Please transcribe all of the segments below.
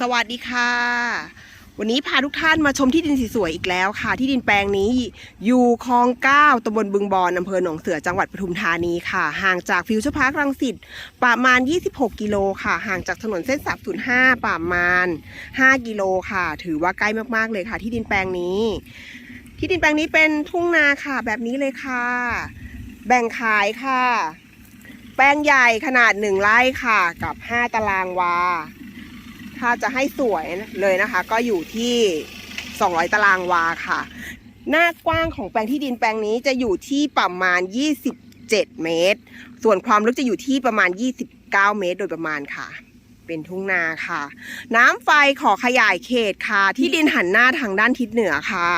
สวัสดีค่ะ วันนี้พาทุกท่านมาชมที่ดินสวยๆอีกแล้วค่ะ ที่ดินแปลงนี้อยู่คลองเก้าตำบลบึงบอนอำเภอหนองเสือจังหวัดปทุมธานีค่ะ ห่างจากฟิวเจอร์พาร์ครังสิตประมาณ 26 กิโลค่ะ ห่างจากถนนเส้น 305 ประมาณ 5 กิโลค่ะ ถือว่าใกล้มากๆเลยค่ะ ที่ดินแปลงนี้ ที่ดินแปลงนี้เป็นทุ่งนาค่ะ แบบนี้เลยค่ะ แบ่งขายค่ะ แปลงใหญ่ขนาดหนึ่งไร่ค่ะ กับ 5 ตารางวา ถ้าจะให้สวยเลยนะคะ ก็อยู่ที่ 200 ตารางวาค่ะ หน้ากว้างของแปลงที่ดินแปลงนี้จะอยู่ที่ประมาณ 27 เมตร ส่วนความลึกจะอยู่ที่ประมาณ 29 เมตร โดยประมาณค่ะ เป็นทุ่งนาค่ะ น้ำไฟขอขยายเขตค่ะ ที่ดินหันหน้าทางด้านทิศเหนือค่ะ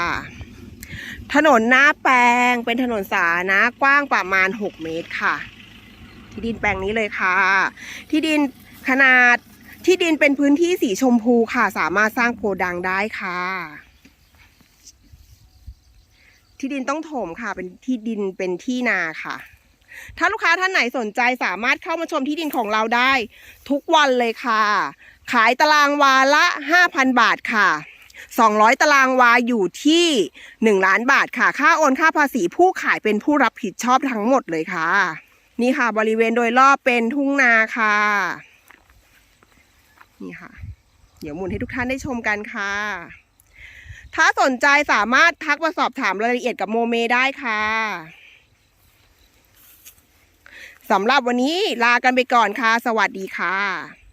ถนนหน้าแปลงเป็นถนนสาธารณะกว้างประมาณ 6 เมตรค่ะ ที่ดินแปลงนี้เลยค่ะ ที่ดินขนาด ที่ดินเป็นพื้นที่สีชมพูค่ะ สามารถสร้างโกดังได้ค่ะ ที่ดินต้องถมค่ะ เป็นที่ดินเป็นที่นาค่ะ ถ้าลูกค้าท่านไหนสนใจสามารถเข้ามาชมที่ดินของเราได้ ทุกวันเลยค่ะ ขายตารางวาละ 5,000 บาทค่ะ200 ตารางวาอยู่ที่ 1 ล้านบาทค่ะ ค่าโอนค่าภาษีผู้ขายเป็นผู้รับผิดชอบทั้งหมดเลยค่ะ นี่ค่ะบริเวณโดยรอบเป็นทุ่งนาค่ะ นี่ค่ะ เดี๋ยวหมุนให้ทุกท่านได้ชมกันค่ะ ถ้าสนใจสามารถทักมาสอบถามรายละเอียดกับโมเมได้ค่ะสำหรับวันนี้ลากันไปก่อนค่ะ สวัสดีค่ะ